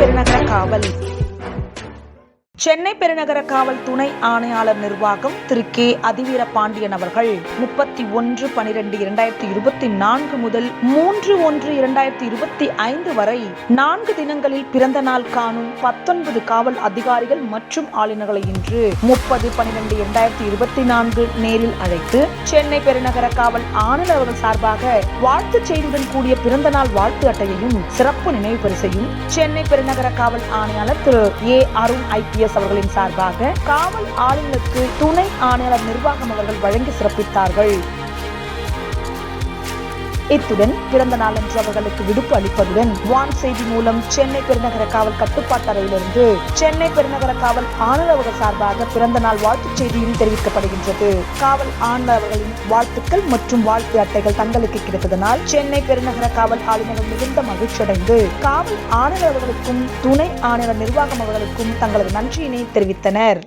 పెరినగర కావలి சென்னை பெருநகர காவல் துணை ஆணையாளர் நிர்வாகம் திரு கே. அதிவீர பாண்டியன் அவர்கள் முப்பத்தி ஒன்று பனிரெண்டு இரண்டாயிரத்தி இருபத்தி நான்கு முதல் மூன்று ஒன்று இரண்டாயிரத்தி இருபத்தி ஐந்து வரை நான்கு தினங்களில் பிறந்த நாள் காணும் பத்தொன்பது காவல் அதிகாரிகள் மற்றும் ஆளுநர்களை இன்று முப்பது பனிரெண்டு இரண்டாயிரத்தி இருபத்தி நான்கு நேரில் அழைத்து சென்னை பெருநகர காவல் ஆணையர் அவர்கள் சார்பாக வாழ்த்துச் செய்தியுடன் கூடிய பிறந்த நாள் வாழ்த்து அட்டையையும் சிறப்பு நினைவு பரிசையும் சென்னை பெருநகர காவல் ஆணையாளர் திரு ஏ. அருண் ஐபிஎஸ் அவர்களின் சார்பாக காவல் ஆளுநருக்கு துணை ஆணையாளர் நிர்வாகம் அவர்கள் வழங்கி சிறப்பித்தார்கள். இத்துடன் பிறந்த நாளன்று அவர்களுக்கு விடுப்பு அளிப்பதுடன் வான் செய்தி மூலம் சென்னை பெருநகர காவல் கட்டுப்பாட்டு அறையிலிருந்து சென்னை பெருநகர காவல் ஆணையர் அவர்கள் சார்பாக பிறந்த நாள் வாழ்த்துச் செய்தியும் தெரிவிக்கப்படுகின்றது. காவல் ஆணையர் அவர்களின் வாழ்த்துக்கள் மற்றும் வாழ்த்து அட்டைகள் தங்களுக்கு கிடைத்ததனால் சென்னை பெருநகர காவல் ஆளுநர் மிகுந்த மகிழ்ச்சியடைந்து காவல் ஆணையர் அவர்களுக்கும் துணை ஆணையர் நிர்வாகம் அவர்களுக்கும் தங்களது நன்றியினை தெரிவித்தனர்.